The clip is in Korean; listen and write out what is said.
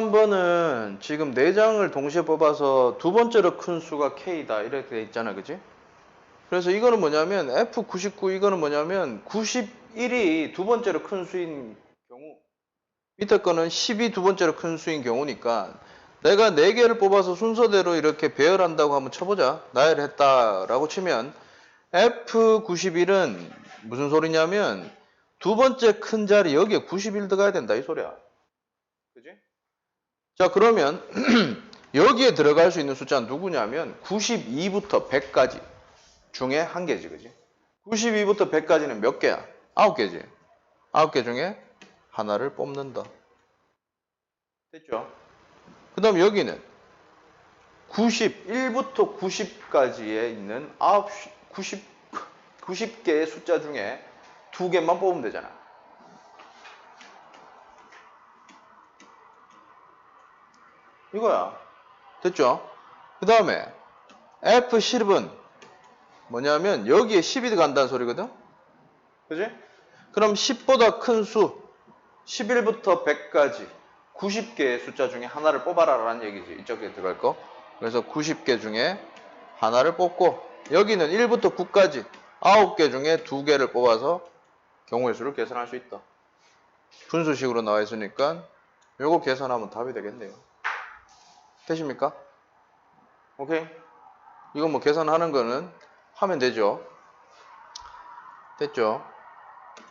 3번은 지금 4장을 동시에 뽑아서 두 번째로 큰 수가 K다 이렇게 돼 있잖아 그지? 그래서 이거는 뭐냐면 F99 이거는 뭐냐면 91이 두 번째로 큰 수인 경우 밑에 거는 10이 두 번째로 큰 수인 경우니까 내가 4개를 뽑아서 순서대로 이렇게 배열한다고 한번 쳐보자 나열했다 라고 치면 F91은 무슨 소리냐면 두 번째 큰 자리 여기에 91 들어가야 된다 이 소리야 그지? 자 그러면 여기에 들어갈 수 있는 숫자는 누구냐면 92부터 100까지 중에 한 개지 그지? 92부터 100까지는 몇 개야? 아홉 개지? 아홉 개 중에 하나를 뽑는다 됐죠? 그 다음 여기는 91부터 90까지에 있는 9, 90, 90개의 숫자 중에 두 개만 뽑으면 되잖아. 이거야. 됐죠? 그 다음에 F10은 뭐냐면 여기에 10이 간다는 소리거든? 그지? 그럼 10보다 큰 수, 11부터 100까지 90개의 숫자 중에 하나를 뽑아라 라는 얘기지. 이쪽에 들어갈 거. 그래서 90개 중에 하나를 뽑고 여기는 1부터 9까지 9개 중에 2개를 뽑아서 경우의 수를 계산할 수 있다. 분수식으로 나와 있으니까 요거 계산하면 답이 되겠네요. 되십니까? 오케이? 이거 뭐 계산하는 거는 하면 되죠. 됐죠?